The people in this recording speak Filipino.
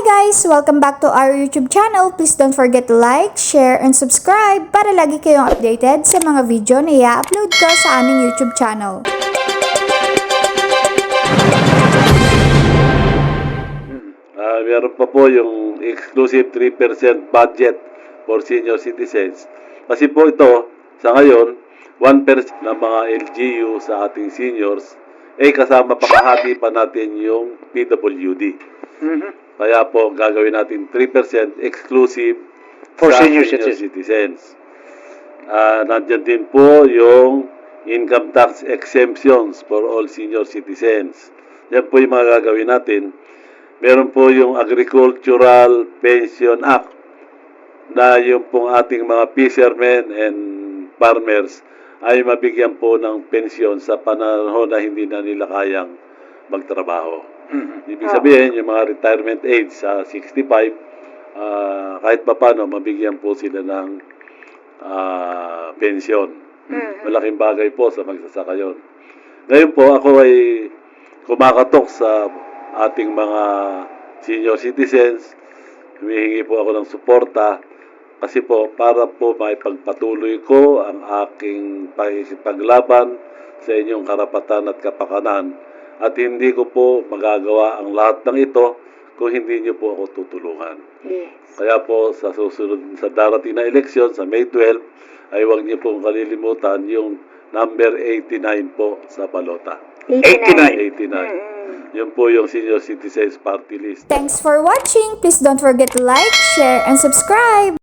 guys! Welcome back to our YouTube channel. Please don't forget to like, share, and subscribe para lagi kayong updated sa mga video na i-upload ko sa aming YouTube channel. Ah, meron pa po yung exclusive 3% budget for senior citizens. Kasi po ito, sa ngayon, 1% ng mga LGU sa ating seniors, eh kasama pa kahati pa natin yung PWD. Kaya po, gagawin natin 3% exclusive For sa senior citizens. citizens. Ah, nandyan din po yung income tax exemptions for all senior citizens. Yan po yung mga gagawin natin. Meron po yung Agricultural Pension Act na yung pong ating mga fishermen and farmers ay mabigyan po ng pensyon sa panahon na hindi na nila kayang magtrabaho. Ibig sabihin, yung mga retirement age sa 65, ah, kahit pa paano, mabigyan po sila ng ah, pensyon. Malaking bagay po sa magsasaka yun. Ngayon po, ako ay kumakatok sa ating mga senior citizens. Humihingi po ako ng suporta kasi po para po maipagpatuloy ko ang aking paglaban sa inyong karapatan at kapakanan at hindi ko po magagawa ang lahat ng ito kung hindi niyo po ako tutulungan. Kaya po sa susunod sa darating na eleksyon sa May 12 ay huwag niyo pong kalilimutan yung number 89 po sa balota. 89. 89. Yun po yung Senior Citizens Party List. Thanks for watching! Please don't forget to like, share, and subscribe!